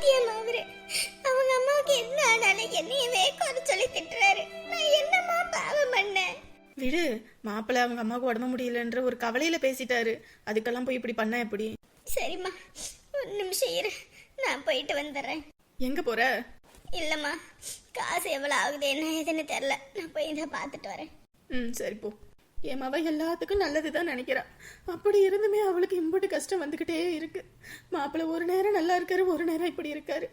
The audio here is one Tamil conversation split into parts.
பைத்தியம் அவரு அவங்க அம்மாவுக்கு என்ன ஆனாலும் என்னையவே குறை சொல்லி திட்டுறாரு. நான் என்னம்மா பாவம் பண்ணேன்? விடு மாப்பிள்ளை அவங்க அம்மாவுக்கு உடம்பு முடியலன்ற ஒரு கவலையில பேசிட்டாரு. அதுக்கெல்லாம் போய் இப்படி பண்ணா எப்படி? சரிம்மா ஒரு நிமிஷம் இரு. நான் போயிட்டு வந்துடுறேன். எங்க போற? இல்லைம்மா காசு எவ்வளோ ஆகுது என்ன ஏதுன்னு தெரில நான் போய் இதை பார்த்துட்டு வரேன். ம் சரி போ. என் மவ எல்லாத்துக்கும் நல்லதுதான் நினைக்கிறா. அப்படி இருந்துமே அவளுக்கு இம்புட்டு கஷ்டம் வந்துகிட்டே இருக்கு. மாப்பிள்ளை ஒரு நேரம் நல்லா இருக்காரு ஒரு நேரம் இப்படி இருக்காரு.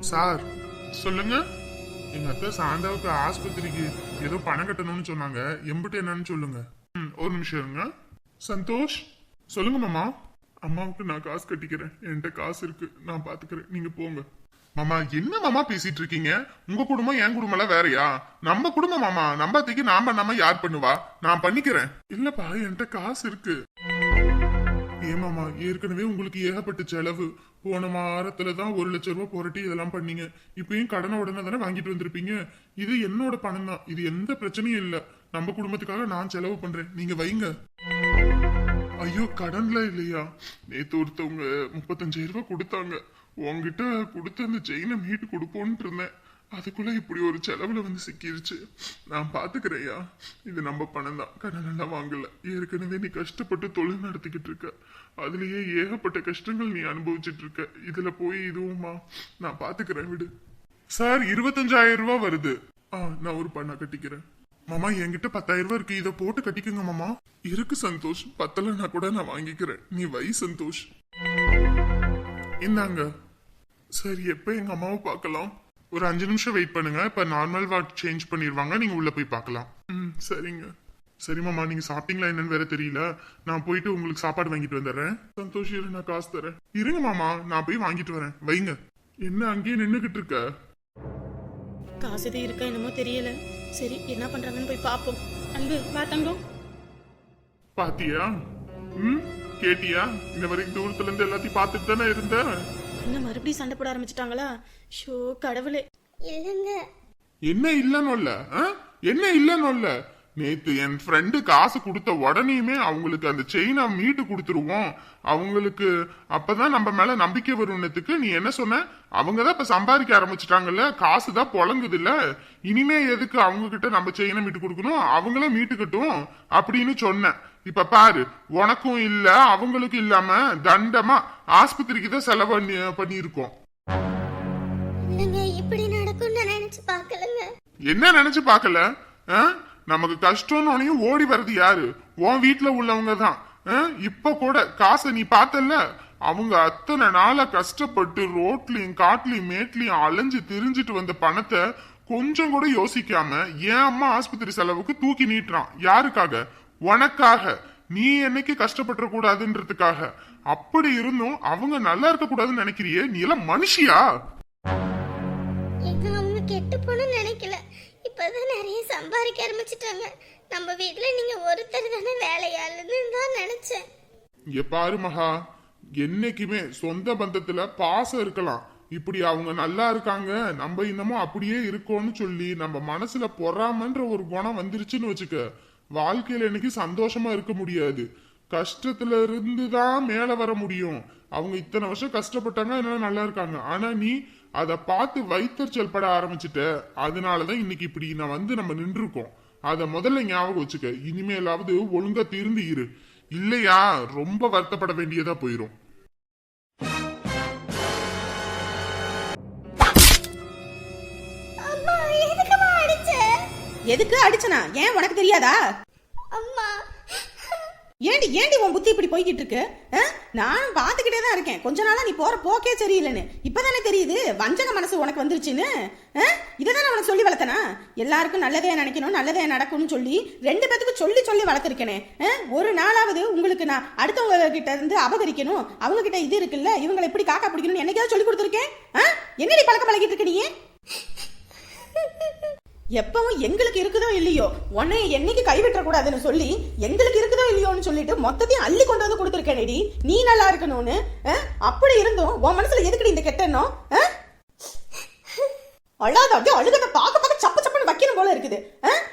சார் சொல்லுங்க. எங்க அத்தை சாந்தாவுக்கு ஆஸ்பத்திரிக்கு ஏதோ பணம் கட்டணும்னு சொன்னாங்க. எம்பிட்டு என்னன்னு சொல்லுங்க. ம், ஒரு நிமிஷம் இருங்க. சந்தோஷ் சொல்லுங்க மாமா. அம்மாவுக்கு நான் காசு கட்டிக்கிறேன். என்கிட்ட காசு இருக்கு. நான் பாத்துக்கிறேன். நீங்க போங்க. மாமா என்ன மாமா பேசிட்டு இருக்கீங்க? உங்க குடும்பம் என் குடும்பம் எல்லாம் வேறயா? நம்ம குடும்பம் மாமா நம்ம அத்தைக்கு நான் பண்ணாம யார் பண்ணுவா? நான் பண்ணிக்கிறேன். இல்லப்பா என்கிட்ட காசு இருக்கு. ஏமாமா ஏற்கனவே உங்களுக்கு ஏகப்பட்ட செலவு. போன வாரத்துல தான் ஒரு லட்சம் ரூபாய் புரட்டி இதெல்லாம் பண்ணீங்க. இப்பயும் கடனை உடனே தானே வாங்கிட்டு வந்திருப்பீங்க? இது என்னோட பணம் தான். இது எந்த பிரச்சனையும் இல்ல. நம்ம குடும்பத்துக்காக நான் செலவு பண்றேன். நீங்க வைங்க. ஐயோ கடன்ல இல்லையா? நேத்து ஒருத்தவங்க முப்பத்தஞ்சாயிரம் ரூபாய் கொடுத்தாங்க. உங்ககிட்ட கொடுத்த அந்த செயினை மீட்டு கொடுப்போன்ட்டு இருந்தேன். அதுக்குள்ள இப்படி ஒரு செலவுல வந்து சிக்கிருச்சு. நான் பாத்துக்கிறேயா இது நம்ம பணம் தான். கடன் வாங்கல. ஏற்கனவே நீ கஷ்டப்பட்டு தொழில் நடத்திக்கிட்டு இருக்க. அதுலயே ஏகப்பட்ட கஷ்டங்கள் நீ அனுபவிச்சுட்டு இருக்க. இதுல போய் இதுவுமா. நான் பாத்துக்கிறேன் விடு. சார் இருபத்தஞ்சாயிரம் ரூபாய் வருது. ஆ நான் ஒரு பண்ண கட்டிக்கிறேன். மாமா என்கிட்ட பத்தாயிரம் ரூபாய் இருக்கு. இதை போட்டு கட்டிக்கோங்க மாமா. இருக்கு சந்தோஷ். பத்தலைன்னா கூட நான் வாங்கிக்கிறேன். நீ வை சந்தோஷ். இந்தாங்க. சரி எப்ப எங்க அம்மாவை பார்க்கலாம்? ஒரு அஞ்சு நிமிஷம் வெயிட் பண்ணுங்க. இப்ப நார்மல் வார்ட் சேஞ்ச் பண்ணிடுவாங்க நீங்க உள்ள போய் பார்க்கலாம். ம் சரிங்க. சரி மாமா நீங்க சாப்பிட்டீங்களா என்னன்னு வேற தெரியல. நான் போயிட்டு உங்களுக்கு சாப்பாடு வாங்கிட்டு வந்துடுறேன். சந்தோஷ் இரு நான் காசு தரேன். இருங்க மாமா நான் போய் வாங்கிட்டு வரேன். வைங்க. என்ன அங்கேயே நின்னுகிட்டு இருக்க? காசு எதுவும் இருக்கா என்னமோ தெரியல. சரி என்ன பண்றாங்கன்னு போய் பார்ப்போம். அன்பு தங்கம். பாத்தியா? ம்? கேட்டியா? இந்த வரைக்கும் தூரத்துல இருந்து எல்லாத்தையும் பார்த்துட்டு தானே இருந்த? என்ன மறுபடியும் சண்டை போட ஆரம்பிச்சிட்டாங்களா? ஷோ கடவுளே. இல்லைங்க. என்ன இல்லன்னு இல்ல ஆ? என்ன இல்லன்னு இல்ல? நேத்து என் ஃப்ரெண்டு காசு கொடுத்த உடனேயுமே அவங்களுக்கு அந்த செயினை மீட்டு கொடுத்துருவோம். அவங்களுக்கு அப்பதான் நம்ம மேல நம்பிக்கை வரும்னதுக்கு நீ என்ன சொன்ன? அவங்க தான் இப்ப சம்பாதிக்க ஆரம்பிச்சிட்டாங்கல்ல? காசு தான் புழங்குது இல்ல இனிமே எதுக்கு அவங்க கிட்ட நம்ம செயினை மீட்டு கொடுக்கணும்? அவங்களே மீட்டுக்கட்டும் அப்படின்னு சொன்னேன். இப்ப பாரு உனக்கும் இல்ல அவங்களுக்கும் இல்லாம தண்டமா ஆஸ்பத்திரிக்கு தான் செலவு பண்ணி பண்ணியிருக்கோம். இப்படி நடக்கும்னு நான் நினைச்சு பார்க்கலங்க. என்ன நினைச்சு பார்க்கல? ஆ? நமக்கு கஷ்டம்னு ஓடி வர்றது யாரு? உன் வீட்டுல உள்ளவங்க தான். ஆ? இப்ப கூட காசை நீ பார்த்தல அவங்க அத்தனை நாளா கஷ்டப்பட்டு ரோட்லயும் காட்டுலயும் மேட்லயும் அலைஞ்சு திரிஞ்சிட்டு வந்த பணத்தை கொஞ்சம் கூட யோசிக்காம என் அம்மா ஆஸ்பத்திரி செலவுக்கு தூக்கி நீட்டுறான். யாருக்காக? உனக்காக. நீ என்னைக்கு கஷ்டப்பட்டுற கூடாதுன்றதுக்காக. அப்படி இருந்தும் அவங்க நல்லா இருக்க கூடாதுன்னு நினைக்கிறியே? நீ எல்லாம் மனுஷியா? கெட்டு போன நினைக்கல. இப்பதான் நிறைய சம்பாதிக்க ஆரம்பிச்சிட்டாங்க. நம்ம வீட்ல நீங்க ஒருத்தர் தானே வேலையாளுன்னு தான் நினைச்சேன். இங்க பாரு மகா என்னைக்குமே சொந்த பந்தத்துல பாசம் இருக்கலாம். இப்படி அவங்க நல்லா இருக்காங்க நம்ம இன்னமும் அப்படியே இருக்கோம்னு சொல்லி நம்ம மனசுல பொறாமன்ற ஒரு குணம் வந்துருச்சுன்னு வச்சுக்க வாழ்க்கையில இன்னைக்கு சந்தோஷமா இருக்க முடியாது. கஷ்டத்துல இருந்து தான் மேல வர முடியும். அவங்க இத்தனை வருஷம் கஷ்டப்பட்டாங்க அதனால நல்லா இருக்காங்க. ஆனா நீ அதை பார்த்து வைத்தறிச்சல் பட ஆரம்பிச்சிட்ட அதனாலதான் இன்னைக்கு இப்படி நான் வந்து நம்ம நின்றுருக்கோம். அத முதல்ல ஞாபகம் வச்சுக்க இனிமேலாவது ஒழுங்கா திருந்தி இரு. இல்லையா? ரொம்ப வருத்தப்பட வேண்டியதா போயிரும். அம்மா எதுக்குமா அடிச்ச? எதுக்கு அடிச்சனா? ஏன் உனக்கு தெரியாதா? அம்மா ஏண்டி ஏண்டி உன் புத்தி இப்படி போய்கிட்டு இருக்கு ஆ? நான் பார்த்துக்கிட்டே தான் இருக்கேன். கொஞ்ச நாளா நீ போற போக்கே சரியில்லைன்னு. இப்பதானே தெரியுது வஞ்சக மனசு உனக்கு வந்துருச்சுன்னு? ஆ? இததானே உனக்கு சொல்லி வளர்த்தனா? எல்லாருக்கும் நல்லதே நினைக்கணும் நல்லதே நடக்கும்னு சொல்லி ரெண்டு பேத்துக்கு சொல்லி சொல்லி வளர்த்துருக்கேனே. ஆ? ஒரு நாளாவது உங்களுக்கு நான் அடுத்தவங்க கிட்ட இருந்து அபகரிக்கணும். அவங்க கிட்ட இது இருக்குல்ல இவங்களை எப்படி காக்கா பிடிக்கணும்னு என்னைக்காவது சொல்லி கொடுத்துருக்கேன்? ஆ? என்னடி பழக்கம் பழகிட்டு இருக்க நீ? எப்பவும் எங்களுக்கு இருக்குதோ இல்லையோ உன்னை என்னைக்கு கைவிட்டக்கூடாதுன்னு சொல்லி எங்களுக்கு இருக்குதோ இல்லையோன்னு சொல்லிட்டு மொத்தத்தையும் அள்ளி கொண்டு வந்து கொடுத்துருக்கேனேடி. நீ நல்லா இருக்கணும்னு அப்படி இருந்தும் உன் மனசுல எதுக்குடி இந்த கெட்டனோ அழாத அப்படியே அழுகத பார்க்க பார்க்க சப்பு சப்புன்னு வைக்கணும் போல இருக்குது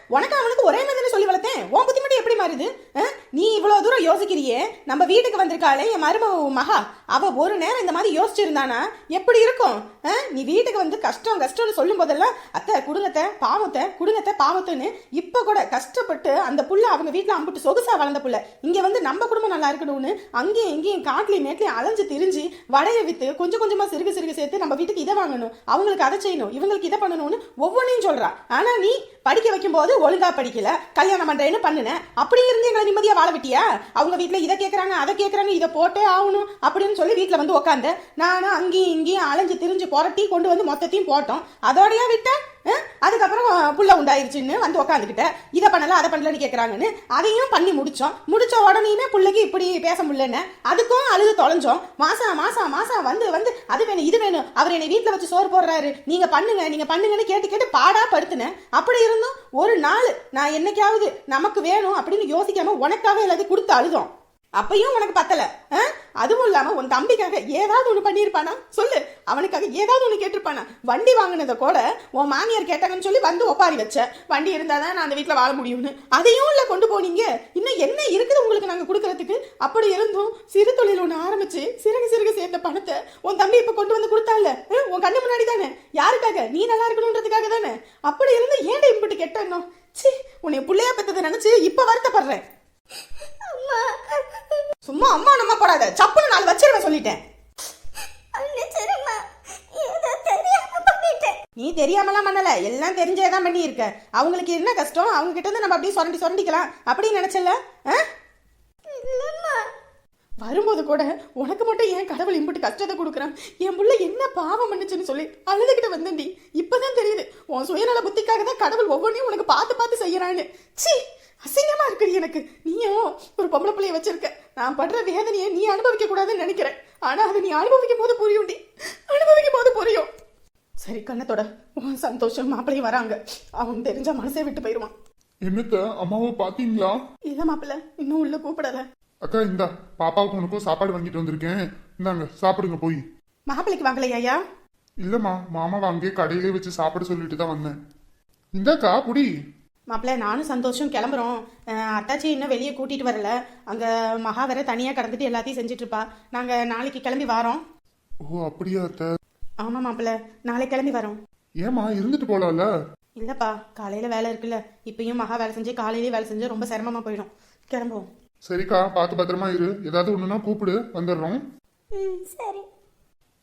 உனக்கு அவனுக்கு ஒரே மாதிரி சொல்லி வளர்த்தேன்? உன் புத்தி மட்டும் எப்படி மாறுது ஆ? நீ இவ்வளவு தூரம் யோசிக்கிறியே? நம்ம வீட்டுக்கு வந்திருக்காளே என் மரும மகா அவள் ஒரு நேரம் இந்த மாதிரி யோசிச்சிருந்தானா? எப்படி இருக்கும்? ஆ? நீ வீட்டுக்கு வந்து கஷ்டம் கஷ்டம்னு சொல்லும் போதெல்லாம் அத்தை குடுங்கத்தை பாவத்தை குடுங்கத்தை பாவத்தைன்னு இப்போ கூட கஷ்டப்பட்டு அந்த புள்ள அவங்க வீட்டில் அம்பிட்டு சொகுசா வளர்ந்த புள்ள. இங்கே வந்து நம்ம குடும்பம் நல்லா இருக்கணும்னு அங்கேயும் இங்கேயும் காட்டிலையும் மேட்லையும் அலைஞ்சு திரிஞ்சு வடையை வித்து கொஞ்சம் கொஞ்சமாக சிறுக சிறுக சேர்த்து நம்ம வீட்டுக்கு இதை வாங்கணும் அவங்களுக்கு அதை செய்யணும் இவங்களுக்கு இதை பண்ணணும்னு ஒவ்வொன்றையும் சொல்கிறா ஆனால் நீ படிக்க வைக்கும்போது ஒழுங்காக ஒழுங்கா படிக்கல கல்யாணம் பண்ணுறேன்னு பண்ணுன. அப்படி இருந்து எங்களை நிம்மதியாக வாழ விட்டியா? அவங்க வீட்டில் இதை கேட்குறாங்க அதை கேட்குறாங்க இதை போட்டே ஆகணும் அப்படின்னு சொல்லி வீட்டில் வந்து உட்காந்து நானும் அங்கேயும் இங்கேயும் அலைஞ்சு திரிஞ்சு புரட்டி கொண்டு வந்து மொத்தத்தையும் போட்டோம். அதோடய விட்டேன் அதுக்கப்புறம் புள்ள உண்டாயிருச்சுன்னு வந்து உக்காந்துக்கிட்டேன். இதை பண்ணல அதை பண்ணலன்னு கேட்குறாங்கன்னு அதையும் பண்ணி முடித்தோம் முடித்த உடனேயுமே பிள்ளைக்கு இப்படி பேச முடியலன்னு அதுக்கும் அழுது தொலைஞ்சோம். மாசம் மாசம் மாசம் வந்து வந்து அது வேணும் இது வேணும். அவர் என்னை வீட்டில் வச்சு சோறு போடுறாரு. நீங்கள் பண்ணுங்க நீங்கள் பண்ணுங்கன்னு கேட்டு கேட்டு பாடா படுத்துனேன். அப்படி இருந்தும் ஒரு நாள் நான் என்னைக்காவது நமக்கு வேணும் அப்படின்னு யோசிக்காம உனக்காக எல்லாத்தையும் கொடுத்து அழுதோம். அப்பயும் உனக்கு பத்தல ஆ? அதுவும் இல்லாம உன் தம்பிக்காக ஏதாவது ஒண்ணு பண்ணியிருப்பானா? சொல்லு அவனுக்காக ஏதாவது ஒண்ணு கேட்டிருப்பானா? வண்டி வாங்கினதை கூட உன் மாமியார் கேட்டாங்கன்னு சொல்லி வந்து ஒப்பாரி வச்ச. வண்டி இருந்தாதான் நான் அந்த வீட்டுல வாழ முடியும்னு. அதையும் இல்ல கொண்டு போனீங்க. இன்னும் என்ன இருக்குது உங்களுக்கு நாங்க கொடுக்கறதுக்கு? அப்படி இருந்தும் சிறு தொழில் ஒண்ணு ஆரம்பிச்சு சிறகு சிறுக சேர்த்த பணத்தை உன் தம்பி இப்ப கொண்டு வந்து கொடுத்தால உன் கண்ணு முன்னாடி தானே? யாருக்காக? நீ நல்லா இருக்கணுன்றதுக்காக தானே? அப்படி இருந்து ஏன் இம்பிட்டு கெட்ட சி ச்சீ உன்னை பிள்ளையா பெத்ததை நினைச்சு இப்ப வருத்தப்படுறேன். சும்மா அம்மா நம்ம போடாத. சப்புன்னு நாலு வச்சிருவேன் சொல்லிட்டேன். நீ தெரியாமலாம் பண்ணல. எல்லாம் தெரிஞ்சே தான் பண்ணி இருக்க அவங்களுக்கு என்ன கஷ்டம்? அவங்க கிட்ட இருந்து நம்ம அப்படியே சுரண்டி சுரண்டிக்கலாம். அப்படின்னு நினைச்சல வரும்போது கூட உனக்கு மட்டும் ஏன் கடவுள் இம்புட்டு கஷ்டத்தை கொடுக்குறான்? என் புள்ள என்ன பாவம் பண்ணுச்சுன்னு சொல்லி அழுதுகிட்டு வந்தேன்டி. இப்பதான் தெரியுது. உன் சுயநல புத்திக்காக தான் கடவுள் ஒவ்வொன்றையும் உனக்கு பார்த்து பார்த்து செய்யறான்னு. ச்சீ! அசிங்கமா இருக்குடி எனக்கு. நீயும் ஒரு பொம்பளை பிள்ளைய வச்சிருக்க. நான் படுற வேதனையை நீ அனுபவிக்க கூடாதுன்னு நினைக்கிறேன். ஆனா அதை நீ அனுபவிக்கும் போது புரியும்டி அனுபவிக்கும் போது புரியும். சரி கண்ணத்தோட உன் சந்தோஷம் மாப்பிள்ளையும் வராங்க. அவன் தெரிஞ்ச மனசே விட்டு போயிருவான் என்னத்த அம்மாவை பாத்தீங்களா? இல்ல மாப்பிள்ள இன்னும் உள்ள கூப்பிடல. அக்கா இந்தா பாப்பாவுக்கு உனக்கும் சாப்பாடு வாங்கிட்டு வந்திருக்கேன். இந்தாங்க சாப்பிடுங்க போய். மாப்பிள்ளைக்கு வாங்கலையா இல்லம்மா மாமாவை அங்கேயே கடையிலே வச்சு சாப்பிட சொல்லிட்டு தான் வந்தேன். இந்தாக்கா புடி மாப்பிள்ள நானும் சந்தோஷம் கிளம்புறோம். அத்தாச்சி இன்னும் வெளியே கூட்டிட்டு வரல. அங்க மகா வேற தனியா கடந்துட்டு எல்லாத்தையும் செஞ்சுட்டு இருப்பா. நாங்க நாளைக்கு கிளம்பி வரோம். ஓ அப்படியா அத்தை? ஆமா மாப்பிள்ள நாளைக்கு கிளம்பி வரோம். ஏமா இருந்துட்டு போலாம்ல? இல்லப்பா காலையில வேலை இருக்குல்ல. இப்பயும் மகா வேலை செஞ்சு காலையிலேயே வேலை செஞ்சு ரொம்ப சிரமமா போயிடும். கிளம்புவோம். சரிக்கா பார்த்து பத்திரமா இரு. ஏதாவது ஒண்ணுனா கூப்பிடு. வந்துடுறோம். ம் சரி.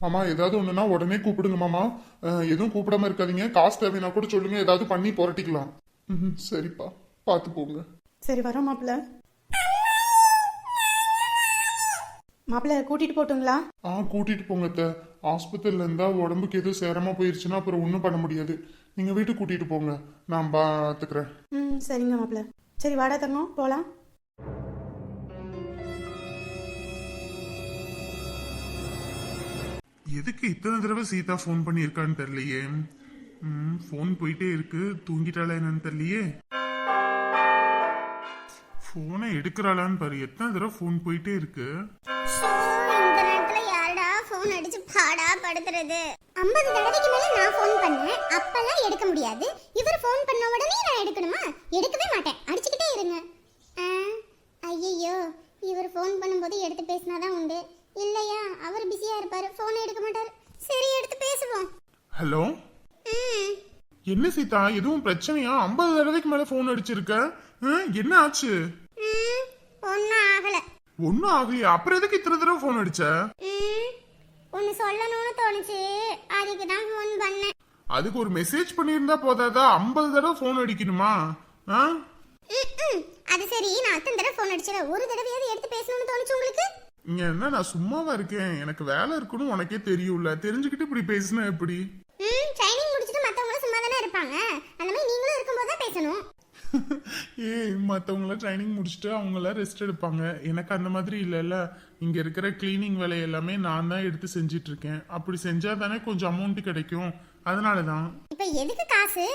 மாமா ஏதாவது ஒண்ணுனா உடனே கூப்பிடுங்க மாமா. அஹ், எதுவும் கூப்பிடாம இருக்காதீங்க. காசு தேவைன்னா கூட சொல்லுங்க. ஏதாவது பண்ணி புரட்டிக்கலாம். சரிப்பா பார்த்து போங்க சரி வரோம் மாப்பிள்ள மாப்பிள்ள கூட்டிட்டு போட்டுங்களா ஆ கூட்டிட்டு போங்க அத்தை ஆஸ்பத்திரியில இருந்தா உடம்புக்கு எதுவும் சேரமா போயிருச்சுன்னா அப்புறம் ஒன்றும் பண்ண முடியாது நீங்க வீட்டுக்கு கூட்டிட்டு போங்க நான் பார்த்துக்கிறேன் ம் சரிங்க மாப்பிள்ள சரி வாடா தங்கம் போலாம் எதுக்கு இத்தனை தடவை சீதா ஃபோன் பண்ணியிருக்கான்னு தெரியலையே ம் ஃபோன் போயிட்டே இருக்கு. தூங்கிட்டாளா என்னன்னு தெரியலையே. ஃபோனை எடுக்கிறாளான்னு பாரு. எத்தனை தடவை ஃபோன் போயிட்டே இருக்கு. ஃபோன் அடிச்சு பாடா படுத்துறது? ஐம்பது தடவைக்கு மேல நான் ஃபோன் பண்ணேன். அப்பெல்லாம் எடுக்க முடியாது. இவர் ஃபோன் பண்ண உடனே நான் எடுக்கணுமா? எடுக்கவே மாட்டேன். அடிச்சுக்கிட்டே இருங்க. ஐயோ இவர் ஃபோன் பண்ணும்போது எடுத்து பேசினாதான் உண்டு. இல்லையா? அவர் பிஸியா இருப்பாரு. ஃபோன் எடுக்க மாட்டாரு. சரி எடுத்து பேசுவோம். ஹலோ என்ன சீதா எதுவும் பிரச்சனையா? ஐம்பது தடவைக்கு மேல ஃபோன் அடிச்சிருக்க. என்ன ஆச்சு? ம் ஒன்றும் ஆகலை. ஒன்னும் ஆகலையா? அப்புறம் எதுக்கு இத்தனை தடவை ஃபோன் அடிச்ச? ம் ஒன்று சொல்லணும்னு தோணுச்சு. அதுக்கு தான் ஃபோன் பண்ணேன். அதுக்கு ஒரு மெசேஜ் பண்ணியிருந்தா போதாதா? ஐம்பது தடவை ஃபோன் அடிக்கணுமா. அது சரி. நான் அத்தனை தடவை ஃபோன் அடிச்சல ஒரு தடவையாவது எடுத்து பேசணும்னு தோணுச்சு உங்களுக்கு? இங்க என்ன? நான் சும்மாவா இருக்கேன். எனக்கு வேலை இருக்குன்னு உனக்கே தெரியும்ல. தெரிஞ்சுக்கிட்டு இப்படி பேசினா எப்படி ம் ட்ரைனிங் முடிச்சுட்டு மற்றவங்களும் சும்மா தானே இருப்பாங்க அந்த மாதிரி நீங்களும் இருக்கும்போது தான் பேசணும் ஏய் மற்றவங்கள ட்ரைனிங் முடிச்சுட்டு அவங்களாம் ரெஸ்ட் எடுப்பாங்க. எனக்கு அந்த மாதிரி இல்லைல்ல. இங்கே இருக்கிற க்ளீனிங் வேலை எல்லாமே நான் தான் எடுத்து செஞ்சிட்டு இருக்கேன் அப்படி செஞ்சால் தானே கொஞ்சம் அமௌண்ட் கிடைக்கும். அதனால தான் இப்போ எதுக்கு காசு?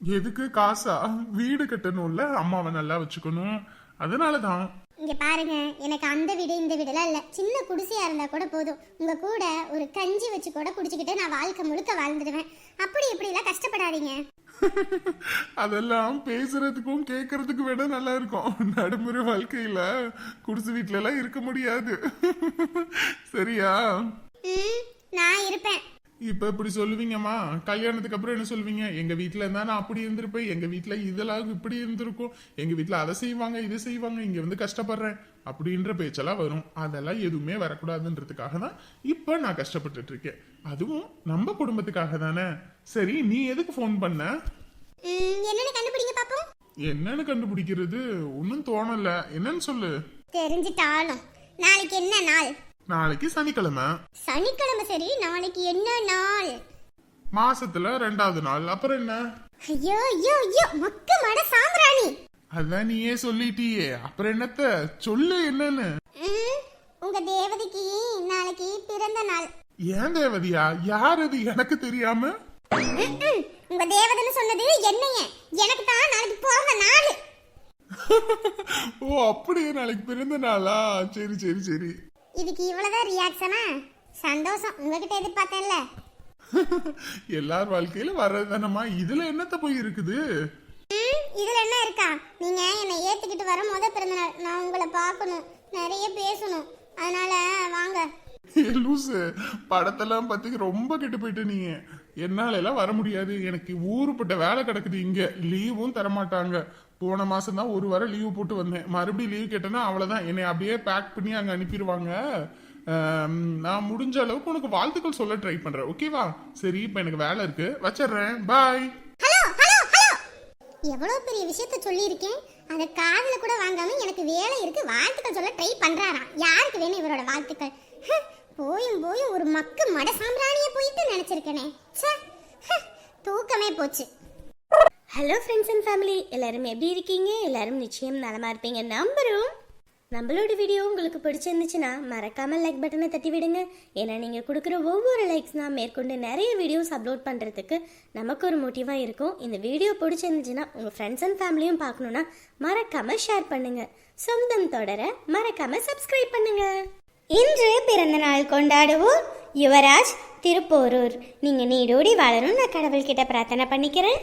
எதுக்கு காசா? வீடு கட்டணும்ல. அம்மாவை நல்லா வச்சுக்கணும். அதனால தான் இங்க பாருங்க எனக்கு அந்த வீடு இந்த வீடுலாம் இல்ல. சின்ன குடிசையா இருந்தா கூட போதும். உங்க கூட ஒரு கஞ்சி வச்சு கூட குடிச்சுக்கிட்டு நான் வாழ்க்கை முழுக்க வாழ்ந்துடுவேன். அப்படி இப்படி எல்லாம் கஷ்டப்படாதீங்க. அதெல்லாம் பேசுறதுக்கும் கேட்கறதுக்கும் விட நல்லா இருக்கும். நடைமுறை வாழ்க்கையில குடிசை வீட்ல எல்லாம் இருக்க முடியாது. சரியா? நான் இருப்பேன். இப்ப இப்படி சொல்லுவீங்கம்மா. கல்யாணத்துக்கு அப்புறம் என்ன சொல்லுவீங்க? எங்க வீட்ல இருந்தா நான் அப்படி இருந்திருப்பேன். எங்க வீட்ல இதெல்லாம் இப்படி இருந்திருக்கும். எங்க வீட்ல அதை செய்வாங்க இதை செய்வாங்க. இங்க வந்து கஷ்டப்படுறேன். அப்படின்ற பேச்செல்லாம் வரும். அதெல்லாம் எதுவுமே வரக்கூடாதுன்றதுக்காக தான் இப்ப நான் கஷ்டப்பட்டுட்டு இருக்கேன். அதுவும் நம்ம குடும்பத்துக்காக தானே. சரி நீ எதுக்கு ஃபோன் பண்ண? என்னன்னு கண்டுபிடிக்கிறது? ஒன்னும் தோணல. என்னன்னு சொல்லு. தெரிஞ்சிட்டாலும். நாளைக்கு என்ன நாள்? நாளைக்கு சனிக்கிழமை. சனிக்கிழமை சரி நாளைக்கு என்ன நாள்? மாசத்துல ரெண்டாவது நாள். அப்புறம் என்ன? ஐயோ ஐயோ ஐயோ மொக்க மட சாம்பிராணி. அதான் நீயே சொல்லிட்டியே. அப்புறம் என்னத்த? சொல்லு என்னன்னு. உங்க தேவதைக்கு நாளைக்கு பிறந்த நாள். ஏன் தேவதியா? யார் அது? எனக்கு தெரியாம. உங்க தேவதைன்னு சொன்னது என்னைய. எனக்கு தான் நாளைக்கு பிறந்த நாள். ஓ அப்படியே நாளைக்கு பிறந்த நாளா? சரி சரி சரி. இதுக்கு இவ்வளவுதான் ரியாக்ஷனா சந்தோஷம். உங்ககிட்ட எதிர்பார்த்தேன்ல. எல்லார் வாழ்க்கையில வர்றதுதானம்மா. இதுல என்னத்த போய் இருக்குது? இதுல என்ன இருக்கா? நீங்க என்னை ஏத்துக்கிட்டு வர முத பிறந்த நாள் நான் உங்களை பார்க்கணும். நிறைய பேசணும். அதனால வாங்க. லூசு. படத்தெல்லாம் பத்தி ரொம்ப கெட்டு போயிட்டு நீங்க என்னால எல்லாம் வர முடியாது. எனக்கு ஊருப்பட்ட வேலை கிடக்குது இங்க. லீவும் தரமாட்டாங்க. போன மாசம் தான் ஒரு வாரம் லீவு போட்டு வந்தேன். மறுபடியும் லீவ் கேட்டேன்னா அவ்வளவுதான். என்னை அப்படியே பேக் பண்ணி அங்க அனுப்பிடுவாங்க நான் முடிஞ்ச அளவுக்கு உனக்கு வாழ்த்துக்கள் சொல்ல ட்ரை பண்றேன். ஓகேவா சரி இப்ப எனக்கு வேலை இருக்கு. வச்சிடுறேன். பாய் ஹலோ எவ்வளவு பெரிய விஷயத்த சொல்லியிருக்கேன். அதை காதுல கூட வாங்காம எனக்கு வேலை இருக்கு. வாழ்த்துக்கள் சொல்ல ட்ரை பண்றாராம். யாருக்கு வேணும் இவரோட வாழ்த்துக்கள்? போயும் போயும் ஒரு மக்கு மட சாம்பிராணிய போயிட்டு நினைச்சிருக்கேனே. தூக்கமே போச்சு. ஹலோ ஃப்ரெண்ட்ஸ் அண்ட் ஃபேமிலி எல்லாரும் எப்படி இருக்கீங்க? எல்லாரும் நிச்சயம் நலமாக இருப்பீங்க. நம்பரும் நம்மளோட வீடியோ உங்களுக்கு பிடிச்சிருந்துச்சுன்னா மறக்காமல் லைக் பட்டனை தட்டி விடுங்க. ஏன்னா நீங்கள் கொடுக்குற ஒவ்வொரு லைக்ஸ்னால் மேற்கொண்டு நிறைய வீடியோஸ் அப்லோட் பண்ணுறதுக்கு நமக்கு ஒரு மோட்டிவாக இருக்கும். இந்த வீடியோ பிடிச்சிருந்துச்சுன்னா உங்கள் ஃப்ரெண்ட்ஸ் அண்ட் ஃபேமிலியும் பார்க்கணுன்னா மறக்காமல் ஷேர் பண்ணுங்கள் சொந்தம் தொடர மறக்காமல் சப்ஸ்கிரைப் பண்ணுங்கள் இன்று பிறந்த நாள் கொண்டாடுவோம். யுவராஜ் திருப்போரூர். நீங்கள் நீடோடி வாழணும் நான் கடவுள்கிட்ட பிரார்த்தனை பண்ணிக்கிறேன்.